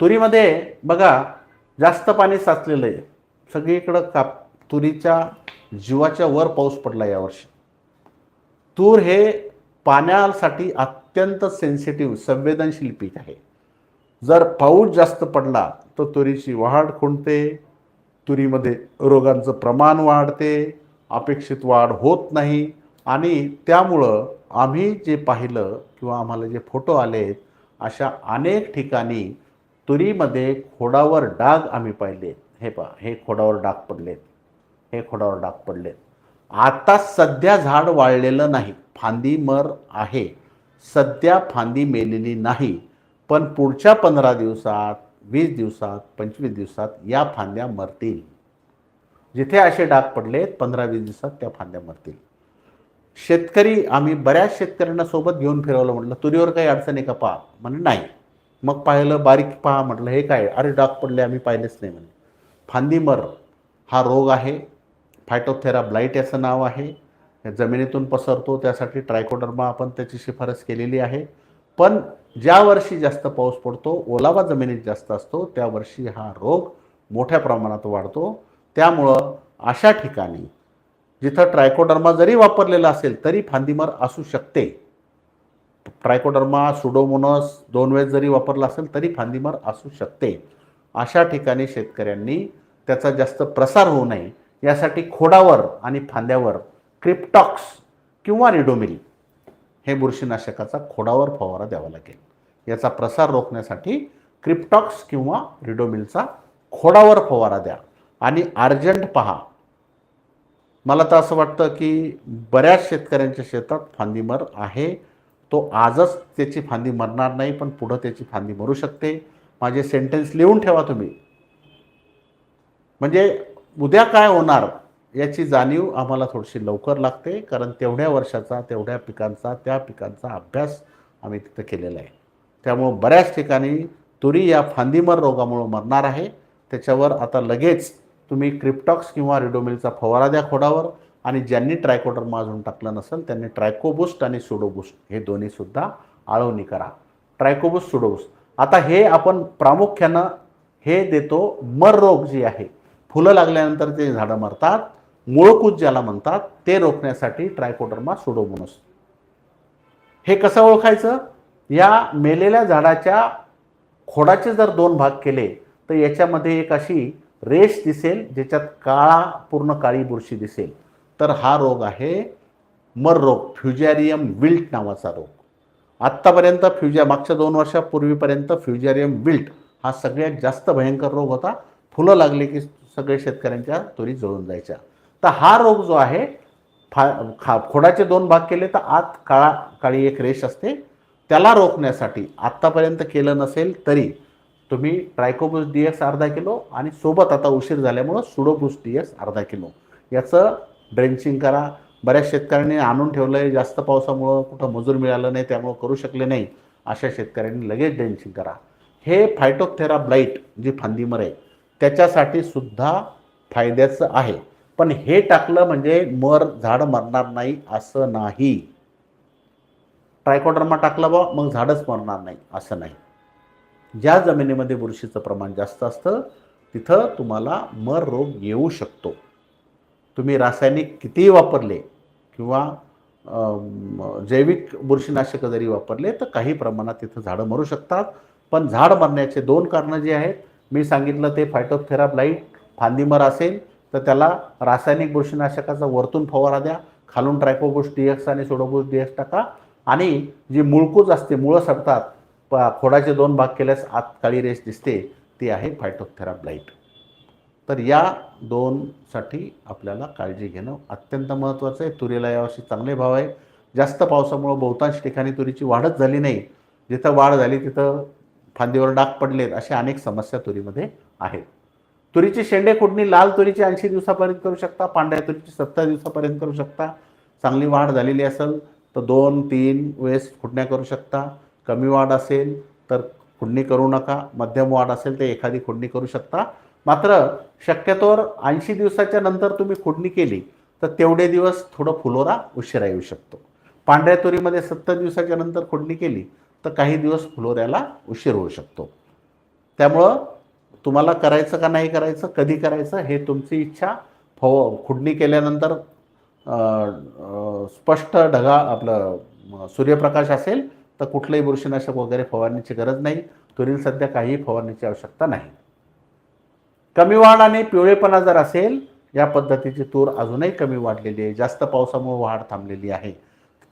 तुरीमध्ये बघा जास्त पाणी साचलेलं आहे. सगळीकडं काप तुरीच्या जीवाच्या वर पाऊस पडला यावर्षी तूर हे पाण्यासाठी अत्यंत सेन्सिटिव्ह संवेदनशील पीक आहे. जर पाऊस जास्त पडला तर तुरीची वाढ खुंटते तुरीमध्ये रोगांचं प्रमाण वाढते अपेक्षित वाढ होत नाही. आणि त्यामुळं आम्ही जे पाहिलं किंवा आम्हाला जे फोटो आले आहेत अशा अनेक ठिकाणी तुरीमध्ये खोडावर डाग आम्ही पाहिले. हे पहा हे खोडावर डाग पडलेत. हे खोडावर डाग पडलेत. आता सध्या झाड वाळलेलं नाही. फांदी मर आहे. सध्या फांदी मेलेली नाही. पण पुढच्या पंधरा दिवसात वीस दिवसात पंचवीस दिवसात या फांद्या मरतील. जिथे असे डाग पडलेत पंधरा वीस दिवसात त्या फांद्या मरतील. शेतकरी आम्ही बऱ्याच शेतकऱ्यांना सोबत घेऊन फिरवलं म्हटलं तुरीवर काही अडचण आहे का पहा? म्हणजे नाही. मग पाहिलं बारीक पहा म्हटलं हे काय? अरे डाग पडले आम्ही पाहिलेच नाही म्हणे. फांदीमर हा रोग आहे. फायटोथेरा ब्लाईट याचं नाव आहे. जमिनीतून पसरतो त्यासाठी ट्रायकोडर्मा आपण त्याची शिफारस केलेली आहे. पण ज्या वर्षी जास्त पाऊस पडतो ओलावा जमिनीत जास्त असतो त्या वर्षी हा रोग मोठ्या प्रमाणात वाढतो. त्यामुळं अशा ठिकाणी जिथं ट्रायकोडर्मा जरी वापरलेला असेल तरी फांदीमर असू शकते. ट्रायकोडर्मा सुडोमोनस दोन वेळेस जरी वापरला असेल तरी फांदीमर असू शकते. अशा ठिकाणी शेतकऱ्यांनी त्याचा जास्त प्रसार होऊ नये. यासाठी खोडावर आणि फांद्यावर क्रिप्टॉक्स किंवा रिडोमिल हे बुरशीनाशकाचा खोडावर फवारा द्यावा लागेल. याचा प्रसार रोखण्यासाठी क्रिप्टॉक्स किंवा रिडोमिलचा खोडावर फवारा द्या. आणि अर्जंट पहा मला तर असं वाटतं की बऱ्याच शेतकऱ्यांच्या शेतात फांदीमर आहे. तो आजच त्याची फांदी मरणार नाही पण पुढं त्याची फांदी मरू शकते. माझे सेंटेन्स लिहून ठेवा तुम्ही. म्हणजे उद्या काय होणार याची जाणीव आम्हाला थोडीशी लवकर लागते कारण तेवढ्या वर्षाचा तेवढ्या पिकांचा त्या पिकांचा अभ्यास आम्ही तिथं केलेला आहे. त्यामुळं बऱ्याच ठिकाणी तुरी या फांदीमर रोगामुळं मरणार आहे. त्याच्यावर आता लगेच तुम्ही क्रिप्टॉक्स किंवा रिडोमिलचा फवारा द्या खोडावर आणि ज्यांनी ट्रायकोटर अजून टाकलं नसेल त्यांनी ट्रायकोबुस्ट आणि सुडोबुस्ट हे दोन्हीसुद्धा आळवणी करा. ट्रायकोबुस्ट सुडोबुस्ट. आता हे आपण प्रामुख्यानं हे देतो मर रोग जी आहे. फुलं लागल्यानंतर ते झाडं मरतात. मुळकूज ज्याला म्हणतात ते रोखण्यासाठी ट्रायकोडर्मा सुडोमोनस हे कसं ओळखायचं? या मेलेल्या झाडाच्या खोडाचे जर दोन भाग केले तर याच्यामध्ये एक अशी रेष दिसेल ज्याच्यात काळा पूर्ण काळी बुरशी दिसेल. तर हा रोग आहे मर रोग फ्युजॅरियम विल्ट नावाचा रोग. आत्तापर्यंत फ्युजा मागच्या दोन वर्षापूर्वीपर्यंत फ्युजॅरियम विल्ट हा सगळ्यात जास्त भयंकर रोग होता. फुलं लागले की सगळे शेतकऱ्यांच्या तुरी जळून जायच्या. तर हा रोग जो आहे फा खा खोडाचे दोन भाग केले तर आत काळा काळी एक रेष असते. त्याला रोखण्यासाठी आत्तापर्यंत केलं नसेल तरी तुम्ही ट्रायकोबुस डी एक्स अर्धा किलो आणि सोबत आता उशीर झाल्यामुळं सुडोबुस डी एक्स अर्धा किलो. याचं ड्रेंचिंग करा. बऱ्याच शेतकऱ्यांनी आणून ठेवलं आहे जास्त पावसामुळं कुठं मजूर मिळालं नाही त्यामुळं करू शकले नाही. अशा शेतकऱ्यांनी लगेच ड्रेंचिंग करा. हे फायटोथेरा ब्लाईट जी फांदीमर आहे त्याच्यासाठी सुद्धा फायद्याचं आहे. पण हे टाकलं म्हणजे मर झाड मरणार नाही असं नाही. ट्रायकोडर्मा टाकलं बा मग झाडच मरणार नाही असं नाही. ज्या जमिनीमध्ये बुरशीचं प्रमाण जास्त असतं तिथं तुम्हाला मर रोग येऊ शकतो. तुम्ही रासायनिक कितीही वापरले किंवा जैविक बुरशीनाशकं जरी वापरले तर काही प्रमाणात तिथं झाडं मरू शकतात. पण झाड मरण्याचे दोन कारणं जी आहेत मी सांगितलं ते फायटोथेराप्लाईट फांदीमर असेल तर त्याला रासायनिक बुरशीनाशकाचा वरतून फवारा द्या खालून ट्रायकोबुस डी एक्स आणि सोडोबुस डी एक्स टाका. आणि जी मुळकूज असते मुळं सडतात खोडाचे दोन भाग केल्यास आत काळी रेस दिसते ती आहे फायटोथेरा ब्लाइट तर या दोनसाठी आपल्याला काळजी घेणं अत्यंत महत्त्वाचं आहे. तुरीला यावर्षी चांगले भाव आहे. जास्त पावसामुळं बहुतांश ठिकाणी तुरीची वाढच झाली नाही. जिथं वाढ झाली तिथं फांदीवर डाग पडलेत अशा अनेक समस्या तुरीमध्ये आहेत. तुरीची शेंडे खुडणी लाल तुरीची ऐंशी दिवसापर्यंत करू शकता पांढऱ्या तुरीची सत्तर दिवसापर्यंत करू शकता. चांगली वाढ झालेली असेल तर दोन तीन वेळेस खुडण्या करू शकता. कमी वाढ असेल तर खुडणी करू नका. मध्यम वाढ असेल तर एखादी खुडणी करू शकता. मात्र शक्यतोवर ऐंशी दिवसाच्या नंतर तुम्ही खुडणी केली तर तेवढे दिवस थोडं फुलोरा उशिरा येऊ शकतो. पांढऱ्या तुरीमध्ये सत्तर दिवसाच्या नंतर खुडणी केली तर काही दिवस फुलोऱ्याला उशीर होऊ शकतो. त्यामुळं तुम्हाला करायचं का नाही करायचं कधी करायचं हे तुमची इच्छा. फव खुडणी केल्यानंतर स्पष्ट ढगा आपलं सूर्यप्रकाश असेल तर कुठलंही बुरशीनाशक वगैरे फवारणीची गरज नाही. तुरील सध्या काहीही फवारणीची आवश्यकता नाही. कमी वाढ आणि पिवळेपणा जर असेल या पद्धतीची तूर अजूनही कमी वाढलेली आहे. जास्त पावसामुळे वाढ थांबलेली आहे.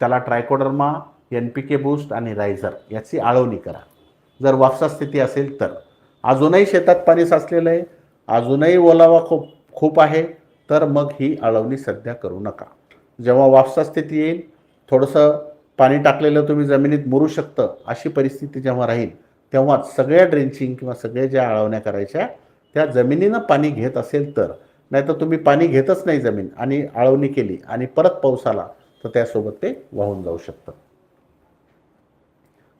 त्याला trichoderma N P K boost आणि रायझर याची आळवणी करा. जर वापसा स्थिती असेल तर. अजूनही शेतात पाणी साचलेलं आहे. अजूनही ओलावा खूप खूप आहे. तर मग ही आळवणी सध्या करू नका. जेव्हा वापसा स्थिती येईल थोडंसं पाणी टाकलेलं तुम्ही जमिनीत मुरू शकतं अशी परिस्थिती जेव्हा राहील तेव्हा सगळ्या ड्रेंचिंग किंवा सगळ्या ज्या आळवण्या करायच्या त्या जमिनीनं पाणी घेत असेल तर. नाहीतर तुम्ही पाणी घेतच नाही जमीन आणि आळवणी केली आणि परत पाऊस आला तर त्यासोबत ते वाहून जाऊ शकतं.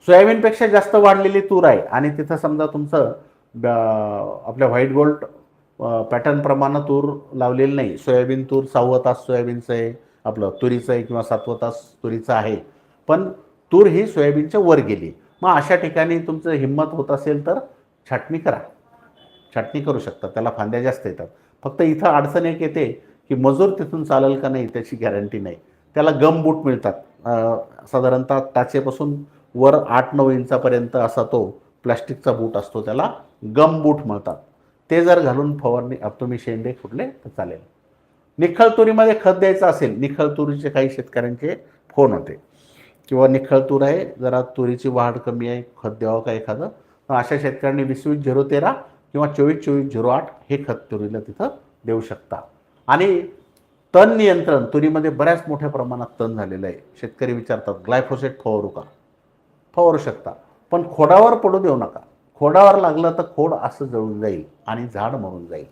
सोयाबीनपेक्षा जास्त वाढलेली तूर आहे आणि तिथं समजा तुमचं आपल्या व्हाईट गोल्ड पॅटर्नप्रमाणे तूर लावलेलं नाही. सोयाबीन तूर सहावं तास सोयाबीनचं आहे आपलं तुरीचं आहे किंवा सातवं तास तुरीचं आहे. पण तूर ही सोयाबीनच्या वर गेली. मग अशा ठिकाणी तुमचं हिंमत होत असेल तर छाटणी करा. छाटणी करू शकता त्याला फांद्या जास्त येतात. फक्त इथं अडचण एक येते की मजूर तिथून चालेल का नाही त्याची गॅरंटी नाही. त्याला गम बूट मिळतात. साधारणतः टाचेपासून वर आठ नऊ इंचापर्यंत असा तो प्लॅस्टिकचा बूट असतो त्याला गम बूट म्हणतात. ते जर घालून फवारणी तुम्ही शेंडे फुटले तर चालेल. निखळ तुरीमध्ये खत द्यायचं असेल निखळ तुरीचे काही शेतकऱ्यांचे फोन होते. किंवा निखळ तूर आहे जरा तुरीची वाढ कमी आहे खत द्यावं का एखादं? तर अशा शेतकऱ्यांनी वीस वीस झिरो तेरा किंवा चोवीस चोवीस झिरो आठ हे खत तुरीला तिथं देऊ शकता. आणि तण नियंत्रण तुरीमध्ये बऱ्याच मोठ्या प्रमाणात तण झालेलं आहे. शेतकरी विचारतात ग्लायफोसेट फवारू का? फवारू शकता. पण खोडावर पडू देऊ नका. खोडावर लागलं तर खोड असं जळून जाईल आणि झाड मरून जाईल.